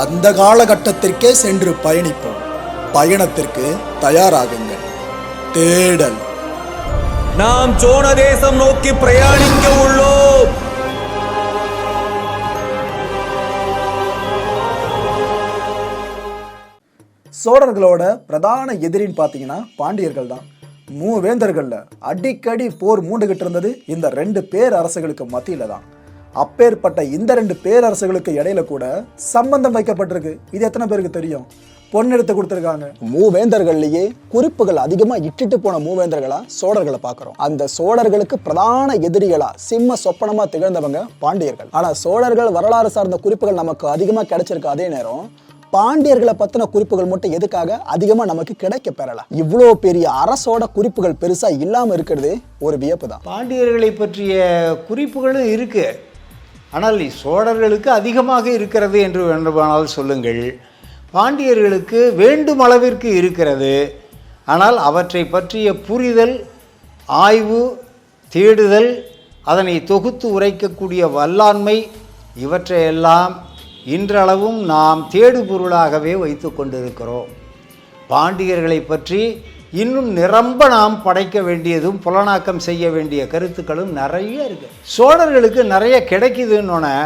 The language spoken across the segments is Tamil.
அந்த காலகட்டத்திற்கே சென்று பயணிப்போம். பயணத்திற்கு தயாராகுங்கள். தேடல். நாம் சோழ தேசம் நோக்கி பிரயாணிக்க உள்ளோம். சோழர்களோட பிரதான எதிரின்னு பார்த்தீங்கன்னா பாண்டியர்கள் தான். மூவேந்தர்கள்ல அடிக்கடி போர் மூண்டுகிட்டு இருந்தது இந்த ரெண்டு பேரரசுகளுக்கு மத்தியில தான். அப்பேற்பட்ட இந்த ரெண்டு பேரரசுகளுக்கு இடையில கூட சம்பந்தம் வைக்கப்பட்டிருக்கு. இது எத்தனை பேருக்கு தெரியும்? பொண்ணு எடுத்து கொடுத்துருக்காங்க. மூவேந்தர்கள்லயே குறிப்புகள் அதிகமா இட்டுட்டு போன மூவேந்தர்களா? சோழர்களை பார்க்கிறோம். அந்த சோழர்களுக்கு பிரதான எதிரிகளா சிம்ம சொப்பனமா திகழ்ந்தவங்க பாண்டியர்கள். ஆனா சோழர்கள் வரலாறு சார்ந்த குறிப்புகள் நமக்கு அதிகமா கிடைச்சிருக்கு அதே நேரம் பாண்டியர்களை பத்தின குறிப்புகள் மட்டும் எதுக்காக அதிகமா நமக்கு கிடைக்க பெறல? இவ்வளோ பெரிய அரசோட குறிப்புகள் பெருசா இல்லாம இருக்கிறது ஒரு வியப்பு தான் பாண்டியர்களை பற்றிய குறிப்புகளும் இருக்கு. ஆனால் சோழர்களுக்கு அதிகமாக இருக்கிறது என்று வேண்டுமானால் சொல்லுங்கள். பாண்டியர்களுக்கு வேண்டும் அளவிற்கு இருக்கிறது. ஆனால் அவற்றை பற்றிய புரிதல் ஆய்வு தேடுதல் அதனை தொகுத்து உரைக்கக்கூடிய வல்லாண்மை இவற்றையெல்லாம் இன்றளவும் நாம் தேடுபொருளாகவே வைத்து கொண்டிருக்கிறோம். பாண்டியர்களை பற்றி இன்னும் நிரம்ப நாம் படைக்க வேண்டியதும் புலனாக்கம் செய்ய வேண்டிய கருத்துக்களும் நிறைய இருக்குது சோழர்களுக்கு நிறைய கிடைக்குதுன்னொன்னே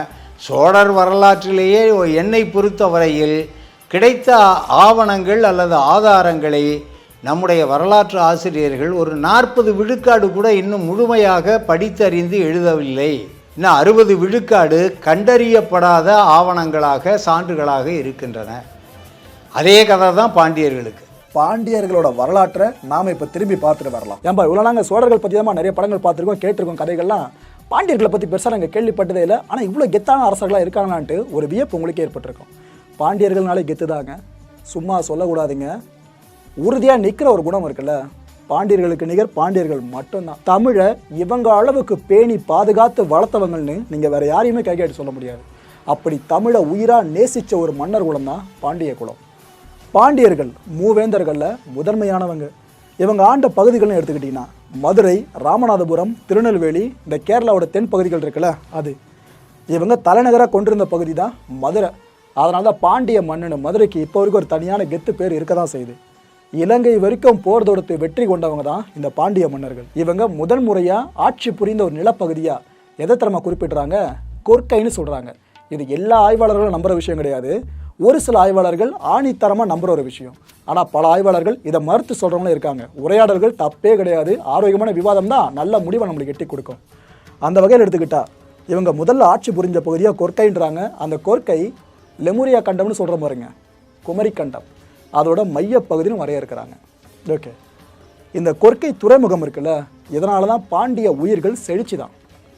சோழர் வரலாற்றிலேயே என்னை பொறுத்தவரையில் கிடைத்த ஆவணங்கள் அல்லது ஆதாரங்களை நம்முடைய வரலாற்று ஆசிரியர்கள் ஒரு நாற்பது விழுக்காடு கூட இன்னும் முழுமையாக படித்தறிந்து எழுதவில்லை. இன்னும் அறுபது விழுக்காடு கண்டறியப்படாத ஆவணங்களாக சான்றுகளாக இருக்கின்றன. அதே கதை தான் பாண்டியர்களுக்கு. பாண்டியர்களோட வரலாற்றை நாம இப்போ திரும்பி பார்த்துட்டு வரலாம். ஏன்பா இவ்வளோ நாங்கள் சோழர்கள் பற்றி தான் நிறைய படங்கள் பார்த்துருக்கோம் கேட்டிருக்கோம் கதைகள்லாம். பாண்டியர்களை பற்றி பெருசாக நாங்கள் கேள்விப்பட்டதே இல்லை. ஆனால் இவ்வளோ கெத்தான அரசர்களாக இருக்காங்களான்ட்டு ஒரு வியப்பு உங்களுக்கு ஏற்பட்டிருக்கும். பாண்டியர்கள்னாலே கெத்து தாங்க சும்மா சொல்லக்கூடாதுங்க. உறுதியாக நிற்கிற ஒரு குணம் இருக்குல்ல. பாண்டியர்களுக்கு நிகர் பாண்டியர்கள் மட்டும்தான். தமிழை இவங்க அளவுக்கு பேணி பாதுகாத்து வளர்த்தவங்கள்னு நீங்கள் வேறு யாரையுமே கைகாட்டி சொல்ல முடியாது. அப்படி தமிழை உயிராக நேசித்த ஒரு மன்னர் குலம் தான் பாண்டிய குலம். பாண்டியர்கள் மூவேந்தர்களில் முதன்மையானவங்க. இவங்க ஆண்ட பகுதிகள்னு எடுத்துக்கிட்டிங்கன்னா மதுரை ராமநாதபுரம் திருநெல்வேலி இந்த கேரளாவோட தென் பகுதிகள் இருக்குல்ல அது. இவங்க தலைநகராக கொண்டிருந்த பகுதி தான் மதுரை. அதனால தான் பாண்டிய மன்னனு மதுரைக்கு இப்போ வரைக்கும் ஒரு தனியான கெத்து பேர் இருக்க தான் செய்யுது. இலங்கை வரைக்கும் போர் தொடுத்து வெற்றி கொண்டவங்க தான் இந்த பாண்டிய மன்னர்கள். இவங்க முதல் முறையாக ஆட்சி புரிந்த ஒரு நிலப்பகுதியாக எதை திறமை குறிப்பிடுறாங்க? கொற்கைன்னு சொல்கிறாங்க இது எல்லா ஆய்வாளர்களும் நம்புற விஷயம் கிடையாது. ஒரு சில ஆய்வாளர்கள் ஆணித்தரமாக நம்புகிற ஒரு விஷயம். ஆனால் பல ஆய்வாளர்கள் இதை மறுத்து சொல்கிறவங்களும் இருக்காங்க. உரையாடல்கள் தப்பே கிடையாது. ஆரோக்கியமான விவாதம் தான் நல்ல முடிவை நம்மளுக்கு எட்டி கொடுக்கும். அந்த வகையில் எடுத்துக்கிட்டா இவங்க முதல்ல ஆட்சி புரிஞ்ச பகுதியாக கொர்க்கைன்றாங்க அந்த கொர்க்கை லெமுரியா கண்டம்னு சொல்கிற மாதிரிங்க குமரி கண்டம். அதோட மையப்பகுதின்னு வரையறுக்கிறாங்க. ஓகே. இந்த கொர்க்கை துறைமுகம் இருக்குல்ல இதனால தான் பாண்டிய உயிர்கள் செழிச்சு தான்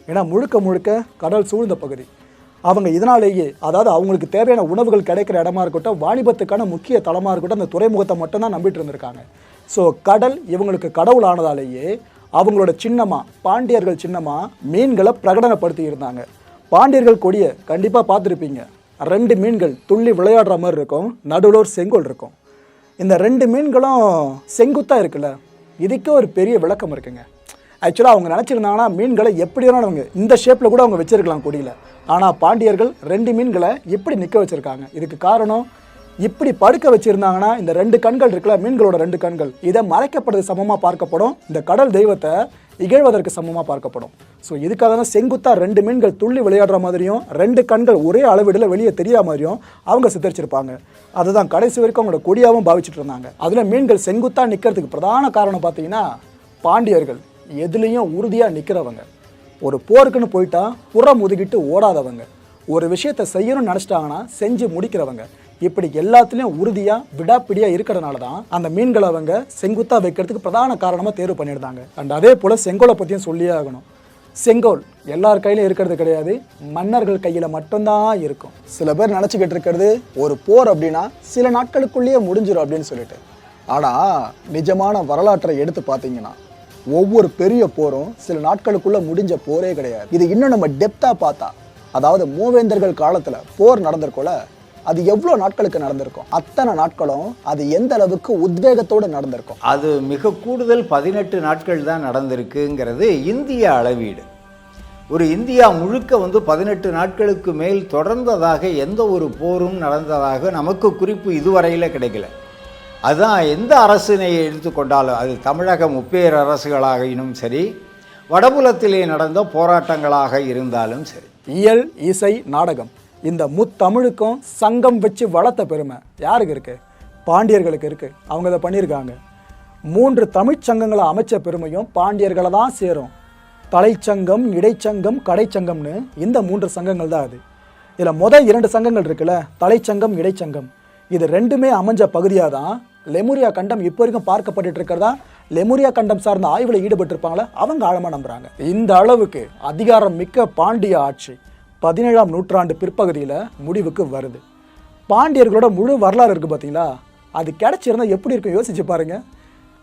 ஏன்னா முழுக்க முழுக்க கடல் சூழ்ந்த பகுதி. அவங்க இதனாலேயே அதாவது அவங்களுக்கு தேவையான உணவுகள் கிடைக்கிற இடமா இருக்கட்டும் வாணிபத்துக்கான முக்கிய தளமாக இருக்கட்டும் அந்த துறைமுகத்தை மட்டும்தான் நம்பிட்டு இருந்திருக்காங்க. ஸோ கடல் இவங்களுக்கு கடவுள் ஆனதாலேயே அவங்களோட சின்னமாக பாண்டியர்கள் சின்னமாக மீன்களை பிரகடனப்படுத்தி இருந்தாங்க. பாண்டியர்கள் கொடியை கண்டிப்பாக பார்த்துருப்பீங்க. ரெண்டு மீன்கள் துள்ளி விளையாடுற மாதிரி இருக்கும் நடுவில் ஒரு செங்கோல் இருக்கும். இந்த ரெண்டு மீன்களும் செங்குத்தாக இருக்குல்ல இதுக்கே ஒரு பெரிய விளக்கம் இருக்குங்க. ஆக்சுவலாக அவங்க நினச்சிருந்தாங்கன்னா மீன்களை எப்படி வேணாலும் அவங்க இந்த ஷேப்பில் கூட அவங்க வச்சிருக்கலாம் கொடியில். ஆனால் பாண்டியர்கள் ரெண்டு மீன்களை இப்படி நிற்க வச்சுருக்காங்க. இதுக்கு காரணம் இப்படி படுக்க வச்சுருந்தாங்கன்னா இந்த ரெண்டு கண்கள் இருக்குல்ல மீன்களோட ரெண்டு கண்கள் இதை மறைக்கப்படுறது சமமாக பார்க்கப்படும். இந்த கடல் தெய்வத்தை இகழ்வதற்கு சமமாக பார்க்கப்படும். ஸோ இதுக்காக தான் செங்குத்தா ரெண்டு மீன்கள் துள்ளி விளையாடுற மாதிரியும் ரெண்டு கண்கள் ஒரே அளவிடல வெளியே தெரியாத மாதிரியும் அவங்க சித்தரிச்சிருப்பாங்க. அதுதான் கடைசி வரைக்கும் அவங்களோட கொடியாகவும் பாவிச்சுட்டு இருந்தாங்க. அதில் மீன்கள் செங்குத்தா நிற்கிறதுக்கு பிரதான காரணம் பார்த்தீங்கன்னா பாண்டியர்கள். எதுலேயும் உறுதியாக நிற்கிறவங்க ஒரு போருக்குன்னு போயிட்டா புறம் ஒதுக்கிட்டு ஓடாதவங்க. ஒரு விஷயத்தை செய்யணும்னு நினச்சிட்டாங்கன்னா செஞ்சு முடிக்கிறவங்க. இப்படி எல்லாத்துலேயும் உறுதியாக விடாப்பிடியாக இருக்கிறதுனால தான் அந்த மீன்களை அவங்க செங்குத்தாக வைக்கிறதுக்கு பிரதான காரணமாக தேர்வு பண்ணியிருந்தாங்க. அண்ட் அதே போல் செங்கோலை பற்றியும் சொல்லியே ஆகணும். செங்கோல் எல்லார் கையிலும் இருக்கிறது கிடையாது மன்னர்கள் கையில் மட்டும்தான் இருக்கும். சில பேர் நினச்சிக்கிட்டு இருக்கிறது ஒரு போர் அப்படின்னா சில நாட்களுக்குள்ளேயே முடிஞ்சிடும் அப்படின்னு சொல்லிட்டு. ஆனால் நிஜமான வரலாற்றை எடுத்து பார்த்தீங்கன்னா ஒவ்வொரு பெரிய போரும் சில நாட்களுக்குள்ள முடிஞ்ச போரே கிடையாது. இது இன்னும் நம்ம டெப்தா பார்த்தா அதாவது மூவேந்தர்கள் காலத்துல போர் நடந்திருக்கோல அது எவ்வளோ நாட்களுக்கு நடந்திருக்கும்? அத்தனை நாட்களும் அது எந்த அளவுக்கு உத்வேகத்தோடு நடந்திருக்கும்? அது மிக கூடுதல் பதினெட்டு நாட்கள் தான் நடந்திருக்குங்கிறது இந்திய அளவீடு. ஒரு இந்தியா முழுக்க வந்து பதினெட்டு நாட்களுக்கு மேல் தொடர்ந்ததாக எந்த ஒரு போரும் நடந்ததாக நமக்கு குறிப்பு இதுவரையில் கிடைக்கல. அதுதான் எந்த அரசினை எடுத்துக்கொண்டாலும் அது தமிழக முப்பேர் அரசுகளாகினும் சரி வடபுலத்திலே நடந்த போராட்டங்களாக இருந்தாலும் சரி. இயல் இசை நாடகம் இந்த முத்தமிழுக்கும் சங்கம் வச்சு வளர்த்த பெருமை யாருக்கு இருக்கு? பாண்டியர்களுக்கு இருக்கு. அவங்க இதை பண்ணியிருக்காங்க. மூன்று தமிழ்ச்சங்கங்களை அமைச்ச பெருமையும் பாண்டியர்களை தான் சேரும். தலைச்சங்கம் இடைச்சங்கம் கடைச்சங்கம்னு இந்த மூன்று சங்கங்கள் தான் அது. இதில் முதல் இரண்டு சங்கங்கள் இருக்குல்ல தலைச்சங்கம் இடைச்சங்கம். இது ரெண்டுமே அமைஞ்ச பகுதியாக தான் லெமுரியா கண்டம் இப்போ வரைக்கும் பார்க்கப்பட்டு இருக்கிறதா? லெமுரியா கண்டம் சார்ந்த ஆய்வில் ஈடுபட்டிருப்பாங்களே? அவங்க ஆழமாக நம்புகிறாங்க இந்த அளவுக்கு அதிகாரம் மிக்க பாண்டிய ஆட்சி பதினேழாம் நூற்றாண்டு பிற்பகுதியில் முடிவுக்கு வருது. பாண்டியர்களோட முழு வரலாறு இருக்குது பார்த்தீங்களா அது கிடச்சிருந்தால் எப்படி இருக்கும்? யோசிச்சு பாருங்க.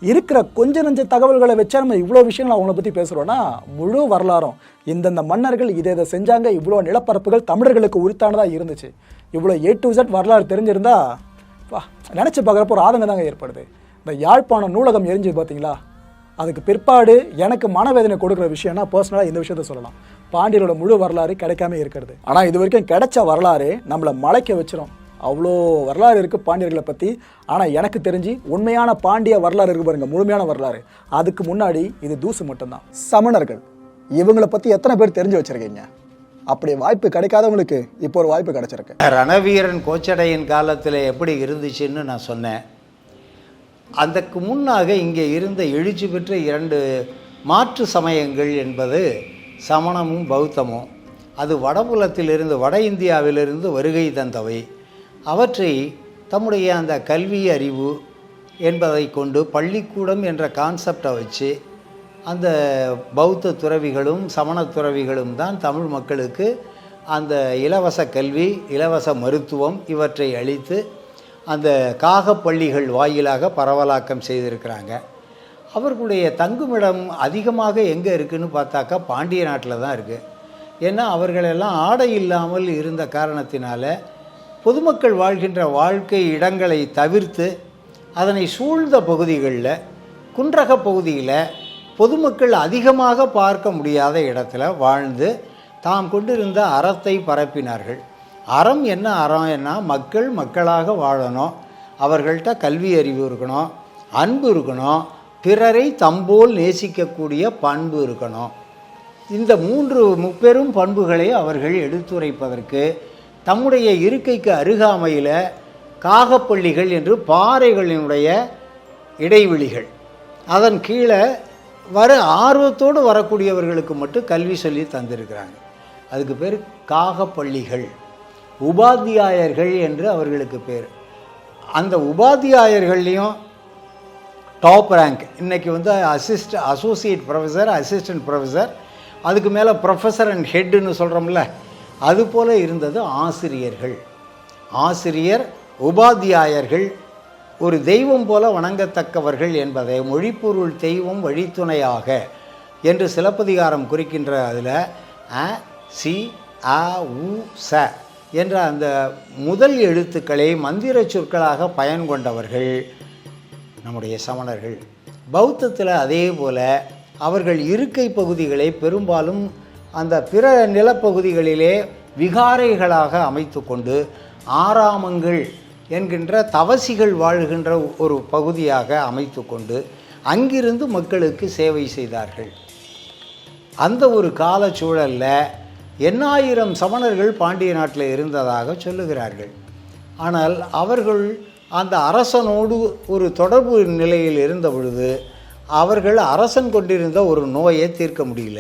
இருக்கிற கொஞ்ச நஞ்ச தகவல்களை வச்சா நம்ம இவ்வளோ விஷயங்கள் அவங்கள பற்றி பேசுகிறோன்னா முழு வரலாறும் இந்தந்த மன்னர்கள் இதை இதை செஞ்சாங்க இவ்வளோ நிலப்பரப்புகள் தமிழர்களுக்கு உரித்தானதாக இருந்துச்சு. இவ்வளோ ஏ டு இசட் வரலாறு தெரிஞ்சிருந்தா வா. நினச்சி பார்க்குறப்ப ஒரு ஆதங்கம் தாங்க ஏற்படுது. இந்த யாழ்ப்பாணம் நூலகம் எரிஞ்சு பார்த்தீங்களா? அதுக்கு பிற்பாடு எனக்கு மனவேதனை கொடுக்குற விஷயம்னா பர்சனலாக இந்த விஷயத்த சொல்லலாம். பாண்டியரோட முழு வரலாறு கிடைக்காம இருக்கிறது. ஆனால் இது வரைக்கும் கிடைச்ச வரலாறு நம்மளை மலைக்க வச்சிரும். அவ்வளோ வரலாறு இருக்குது பாண்டியர்களை பற்றி ஆனால் எனக்கு தெரிஞ்சு உண்மையான பாண்டிய வரலாறு இருக்கு பாருங்க முழுமையான வரலாறு. அதுக்கு முன்னாடி இது தூசு மட்டும்தான். சமணர்கள். இவங்களை பற்றி எத்தனை பேர் தெரிஞ்சு வச்சிருக்கீங்க? அப்படி வாய்ப்பு கிடைக்காதவங்களுக்கு இப்போ ஒரு வாய்ப்பு கிடைச்சிருக்கு. ரணவீரன் கோச்சடையின் காலத்தில் எப்படி இருந்துச்சுன்னு நான் சொன்னேன். அதற்கு முன்னாக இங்கே இருந்த எழுச்சி பெற்ற இரண்டு மாற்று சமயங்கள் என்பது சமணமும் பௌத்தமும். அது வடபுலத்திலிருந்து வட இந்தியாவிலிருந்து வருகை தந்தவை. அவற்றை தம்முடைய அந்த கல்வி அறிவு என்பதை கொண்டு பள்ளிக்கூடம் என்ற கான்செப்டை வச்சு அந்த பௌத்த துறவிகளும் சமண துறவிகளும் தான் தமிழ் மக்களுக்கு அந்த இலவச கல்வி இலவச மருத்துவம் இவற்றை அளித்து அந்த காகப்பள்ளிகள் வாயிலாக பரவலாக்கம் செய்திருக்கிறாங்க. அவர்களுடைய தங்குமிடம் அதிகமாக எங்கே இருக்குதுன்னு பார்த்தாக்கா பாண்டிய நாட்டில் தான் இருக்குது ஏன்னா அவர்களெல்லாம் ஆடை இல்லாமல் இருந்த காரணத்தினால பொதுமக்கள் வாழ்கின்ற வாழ்க்கை இடங்களை தவிர்த்து அதனை சூழ்ந்த பகுதிகளில் குன்றக பகுதியில் பொதுமக்கள் அதிகமாக பார்க்க முடியாத இடத்துல வாழ்ந்து தாம் கொண்டிருந்த அறத்தை பரப்பினார்கள். அறம் என்ன அறம் என்ன? மக்கள் மக்களாக வாழணும். அவர்கள்ட்ட கல்வி அறிவு இருக்கணும். அன்பு இருக்கணும். பிறரை தம்போல் நேசிக்கக்கூடிய பண்பு இருக்கணும். இந்த மூன்று முப்பெரும் பண்புகளை அவர்கள் எடுத்துரைப்பதற்கு தம்முடைய இருக்கைக்கு அருகாமையில் காகப்பள்ளிகள் என்று பாறைகளினுடைய இடைவெளிகள். அதன் கீழே வர ஆர்வத்தோடு வரக்கூடியவர்களுக்கு மட்டும் கல்வி சொல்லி தந்திருக்கிறாங்க. அதுக்கு பேர் காகப்பள்ளிகள். உபாத்தியாயர்கள் என்று அவர்களுக்கு பேர். அந்த உபாத்தியாயர்கள்லேயும் டாப் ரேங்க் இன்றைக்கி வந்து assist associate professor assistant professor அதுக்கு மேலே ப்ரொஃபஸர் அண்ட் ஹெட்டுன்னு சொல்கிறோம்ல அதுபோல் இருந்தது ஆசிரியர்கள். ஆசிரியர் உபாத்தியாயர்கள் ஒரு தெய்வம் போல வணங்கத்தக்கவர்கள் என்பதை மொழிப்பொருள் தெய்வம் வழித்துணையாக என்று சிலப்பதிகாரம் குறிக்கின்ற அதில் அ சி அ உ ச என்ற அந்த முதல் எழுத்துக்களை மந்திர சொற்களாக பயன் கொண்டவர்கள் நம்முடைய சமணர்கள். பௌத்தத்தில் அதே போல் அவர்கள் இருக்கை பகுதிகளை பெரும்பாலும் அந்த பிற நிலப்பகுதிகளிலே விகாரைகளாக அமைத்து கொண்டு ஆராமங்கள் என்கின்ற தவசிகள் வாழ்கின்ற ஒரு பகுதியாக அமைத்து கொண்டு அங்கிருந்து மக்களுக்கு சேவை செய்தார்கள். அந்த ஒரு காலச்சூழலில் எண்ணாயிரம் சமணர்கள் பாண்டிய நாட்டில் இருந்ததாக சொல்லுகிறார்கள். ஆனால் அவர்கள் அந்த அரசனோடு ஒரு தொடர்பு நிலையில் இருந்த பொழுது அவர்கள் அரசன் கொண்டிருந்த ஒரு நோயை தீர்க்க முடியல.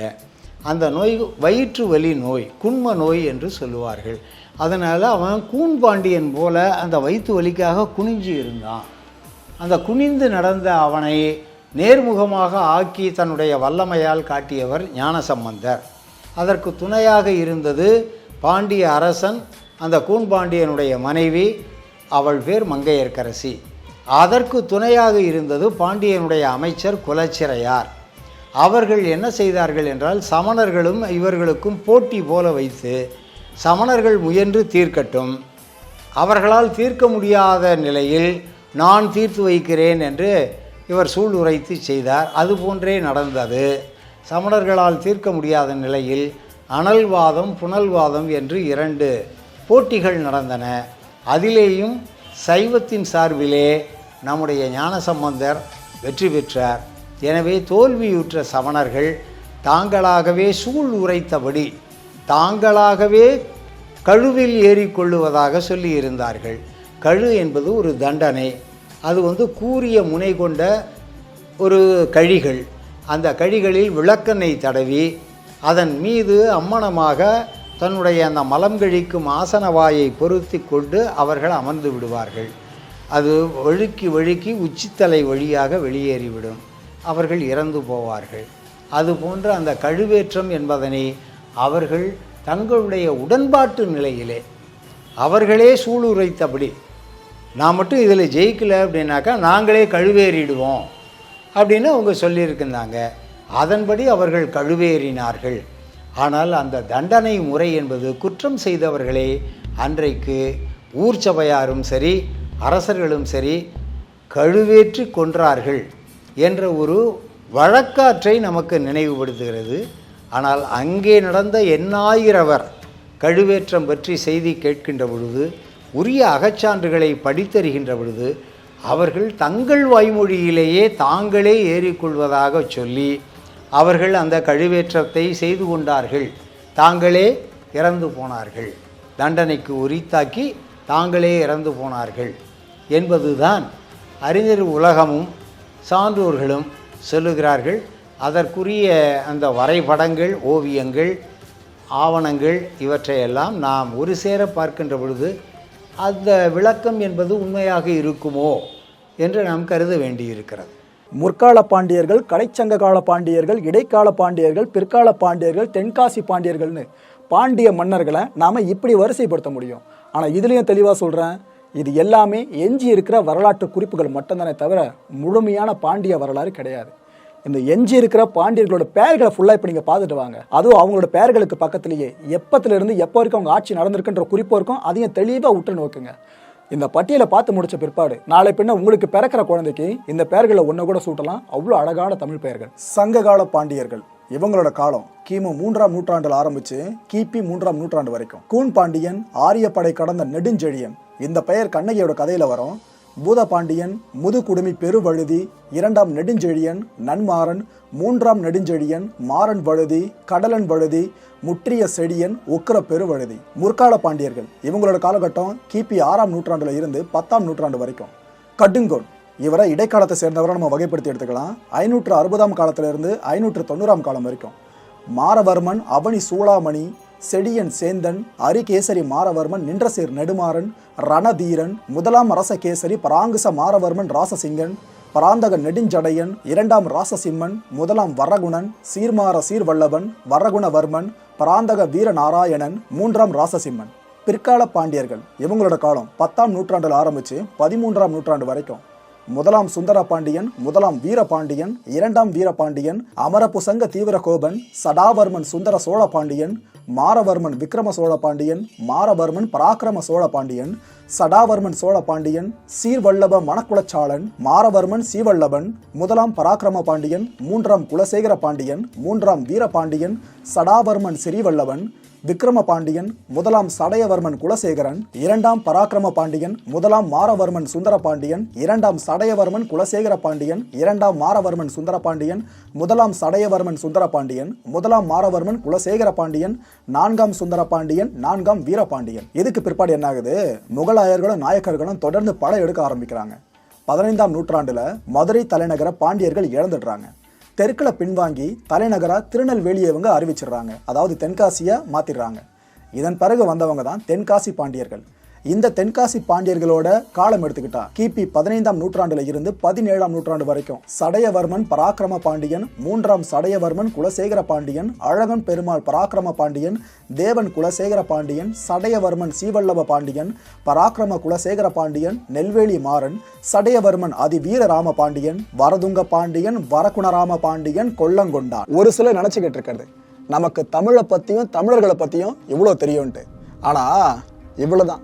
அந்த நோய் வயிற்று வலி நோய் குண்ம நோய் என்று சொல்லுவார்கள். அதனால் அவன் கூன்பாண்டியன் போல அந்த வயிற்று வலிக்காக குனிஞ்சு இருந்தான். அந்த குனிந்து நடந்த அவனை நேர்முகமாக ஆக்கி தன்னுடைய வல்லமையால் காட்டியவர் ஞானசம்பந்தர். அதற்கு துணையாக இருந்தது பாண்டிய அரசன் அந்த கூன்பாண்டியனுடைய மனைவி அவள் பேர் மங்கையர்க்கரசி. அதற்கு துணையாக இருந்தது பாண்டியனுடைய அமைச்சர் குலச்சிறையார். அவர்கள் என்ன செய்தார்கள் என்றால் சமணர்களும் இவர்களுக்கும் போட்டி போல வைத்து சமணர்கள் முயன்று தீர்க்கட்டும். அவர்களால் தீர்க்க முடியாத நிலையில் நான் தீர்த்து வைக்கிறேன் என்று இவர் சூளுரைத்து செய்தார். அதுபோன்றே நடந்தது. சமணர்களால் தீர்க்க முடியாத நிலையில் அனல்வாதம் புனல்வாதம் என்று இரண்டு போட்டிகள் நடந்தன. அதிலேயும் சைவத்தின் சார்பிலே நம்முடைய ஞானசம்பந்தர் வெற்றி பெற்றார். எனவே தோல்வியுற்ற சமணர்கள் தாங்களாகவே சூழ் உரைத்தபடி தாங்களாகவே கழுவில் ஏறிக்கொள்ளுவதாக சொல்லியிருந்தார்கள். கழு என்பது ஒரு தண்டனை. அது வந்து கூரிய முனை கொண்ட ஒரு கழிகள். அந்த கழிகளில் விளக்கெண்ணெய் தடவி அதன் மீது அம்மணமாக தன்னுடைய அந்த மலம் கழிக்கும் ஆசனவாயை பொருத்தி கொண்டு அவர்கள் அமர்ந்து விடுவார்கள். அது வழுக்கி வழுக்கி உச்சித்தலை வழியாக வெளியேறிவிடும். அவர்கள் இறந்து போவார்கள். அது போன்ற அந்த கழுவேற்றம் என்பதனை அவர்கள் தங்களுடைய உடன்பாட்டு நிலையிலே அவர்களே சூளுரைத்தபடி நான் மட்டும் இதில் ஜெயிக்கலை அப்படின்னாக்கா நாங்களே கழுவேறிடுவோம் அப்படின்னு அவங்க சொல்லியிருக்கிறாங்க அதன்படி அவர்கள் கழுவேறினார்கள். ஆனால் அந்த தண்டனை முறை என்பது குற்றம் செய்தவர்களே அன்றைக்கு ஊர் சபையாரும் சரி அரசர்களும் சரி கழுவேற்றி கொன்றார்கள் என்ற ஒரு வழக்காற்றை நமக்கு நினைவுபடுத்துகிறது. ஆனால் அங்கே நடந்த எண்ணாயிரவர் கழுவேற்றம் பற்றி செய்தி கேட்கின்ற பொழுது உரிய அகச்சான்றுகளை படித்தறிகின்ற பொழுது அவர்கள் தங்கள் வாய்மொழியிலேயே தாங்களே ஏறிக்கொள்வதாக சொல்லி அவர்கள் அந்த கழுவேற்றத்தை செய்து கொண்டார்கள். தாங்களே இறந்து போனார்கள். தண்டனைக்கு உரித்தாக்கி தாங்களே இறந்து போனார்கள் என்பதுதான் அறிஞர் உலகமும் சான்றோர்களும் சொல்லுகிறார்கள். அதற்குரிய அந்த வரைபடங்கள் ஓவியங்கள் ஆவணங்கள் இவற்றையெல்லாம் நாம் ஒரு சேர பார்க்கின்ற பொழுது அந்த விளக்கம் என்பது உண்மையாக இருக்குமோ என்று நாம் கருத வேண்டியிருக்கிறது. முற்கால பாண்டியர்கள் கலைச்சங்க கால பாண்டியர்கள் இடைக்கால பாண்டியர்கள் பிற்கால பாண்டியர்கள் தென்காசி பாண்டியர்கள்னு பாண்டிய மன்னர்களை நாம் இப்படி வரிசைப்படுத்த முடியும். ஆனால் இதுலேயும் தெளிவாக சொல்கிறேன் இது எல்லாமே எஞ்சி இருக்கிற வரலாற்று குறிப்புகள் மட்டும்தானே தவிர முழுமையான பாண்டிய வரலாறு கிடையாது. இந்த எஞ்சி இருக்கிற பாண்டியர்களோட பெயர்களை ஃபுல்லாக இப்போ நீங்கள் பார்த்துட்டு வாங்க. அதுவும் அவங்களோட பெயர்களுக்கு பக்கத்துலேயே. எப்பத்துலேருந்து எப்போ வரைக்கும் அவங்க ஆட்சி நடந்திருக்குன்ற குறிப்போ இருக்கும் அதையும் தெளிவாக உற்று நோக்குங்க. இந்த பட்டியலை பார்த்து முடிச்ச பிற்பாடு நாளை பின்ன உங்களுக்கு பிறக்கிற குழந்தைக்கு இந்த பெயர்களை ஒன்று கூட சூட்டலாம். அவ்வளோ அழகான தமிழ் பெயர்கள். சங்ககால பாண்டியர்கள். இவங்களோட காலம் கிமு மூன்றாம் நூற்றாண்டில் ஆரம்பிச்சு கிபி மூன்றாம் நூற்றாண்டு வரைக்கும். கூன் பாண்டியன் ஆரியப்படை கடந்த நெடுஞ்செழியன். இந்த பெயர் கண்ணகியோட கதையில வரும். பூதபாண்டியன் முதுகுடுமி பெருவழுதி இரண்டாம் நெடுஞ்செழியன் நன்மாறன் மூன்றாம் நெடுஞ்செழியன் மாறன் வழுதி கடலன் வழுதி முற்றிய செடியன் உக்கர பெருவழுதி. முற்கால பாண்டியர்கள். இவங்களோட காலகட்டம் கிபி ஆறாம் நூற்றாண்டுல இருந்து பத்தாம் நூற்றாண்டு வரைக்கும். கடுங்கோன். இவரை இடைக்காலத்தை சேர்ந்தவரை நம்ம வகைப்படுத்தி எடுத்துக்கலாம். ஐநூற்று அறுபதாம் காலத்திலிருந்து ஐநூற்று தொண்ணூறாம் காலம் வரைக்கும். மாரவர்மன் அவனி சூளாமணி செடியன் சேந்தன் அரிகேசரி மாரவர்மன் நின்றசீர் நெடுமாறன் ரணதீரன் முதலாம் அரசகேசரி பராங்குச மாரவர்மன் ராசசிங்கன் பராந்தக நெடுஞ்சடையன் இரண்டாம் ராசசிம்மன் முதலாம் வரகுணன் சீர்மார சீர்வல்லவன் வரகுணவர்மன் பராந்தக வீரநாராயணன் மூன்றாம் ராசசிம்மன். பிற்கால பாண்டியர்கள் இவங்களோட காலம் பத்தாம் நூற்றாண்டில் ஆரம்பித்து பதிமூன்றாம் நூற்றாண்டு வரைக்கும். முதலாம் சுந்தர பாண்டியன் முதலாம் வீரபாண்டியன் இரண்டாம் வீரபாண்டியன் அமரபுசங்க தீவிரகோபன் சடாவர்மன் சுந்தர சோழ பாண்டியன் மாரவர்மன் விக்ரம சோழ பாண்டியன் மாரவர்மன் பராக்கிரம சோழ பாண்டியன் சடாவர்மன் சோழ பாண்டியன் சீர்வல்லப மணக்குளச்சாளன் மாரவர்மன் சீவல்லபன் முதலாம் பராக்கிரம பாண்டியன் மூன்றாம் குலசேகர பாண்டியன் மூன்றாம் வீரபாண்டியன் சடாவர்மன் சிறிவல்லவன் விக்ரம பாண்டியன் முதலாம் சடையவர்மன் குலசேகரன் இரண்டாம் பராக்கிரம பாண்டியன் முதலாம் மாரவர்மன் சுந்தர பாண்டியன் இரண்டாம் சடையவர்மன் குலசேகர பாண்டியன் இரண்டாம் மாரவர்மன் சுந்தர பாண்டியன் முதலாம் சடையவர்மன் சுந்தர பாண்டியன் முதலாம் மாரவர்மன் குலசேகர பாண்டியன் நான்காம் சுந்தர பாண்டியன் நான்காம் வீரபாண்டியன். இதுக்கு பிற்பாடு என்ன ஆகுது முகலாயர்களும் நாயக்கர்களும் தொடர்ந்து படம் எடுக்க ஆரம்பிக்கிறாங்க. பதினைந்தாம் நூற்றாண்டுல மதுரை தலைநகர பாண்டியர்கள் இழந்துடுறாங்க. தெற்களை பின்வாங்கி தலைநகராக திருநெல்வேலியை இவங்க அறிவிச்சிடுறாங்க. அதாவது தென்காசியாக மாற்றிடுறாங்க இதன் பிறகு வந்தவங்க தான் தென்காசி பாண்டியர்கள். இந்த தென்காசி பாண்டியர்களோட காலம் எடுத்துக்கிட்டா. கிபி பதினைந்தாம் நூற்றாண்டுல இருந்து பதினேழாம் நூற்றாண்டு வரைக்கும் சடையவர்மன் பராக்கிரம பாண்டியன் மூன்றாம் சடையவர்மன் குலசேகர பாண்டியன் அழகன் பெருமாள் பராக்கிரம பாண்டியன் தேவன் குலசேகர பாண்டியன் சடையவர்மன் சீவல்லப பாண்டியன் பராக்கிரம குலசேகர பாண்டியன் நெல்வேலி மாறன் சடையவர்மன் அதிவீரராம பாண்டியன் வரதுங்க பாண்டியன் வரகுணராம பாண்டியன் கொல்லங்கொண்டான் ஒரு சிலர் நினைச்சுக்கிட்டு இருக்கிறது. நமக்கு தமிழை பத்தியும் தமிழர்களை பத்தியும் இவ்வளோ தெரியும்ட்டு ஆனா இவ்வளவுதான்.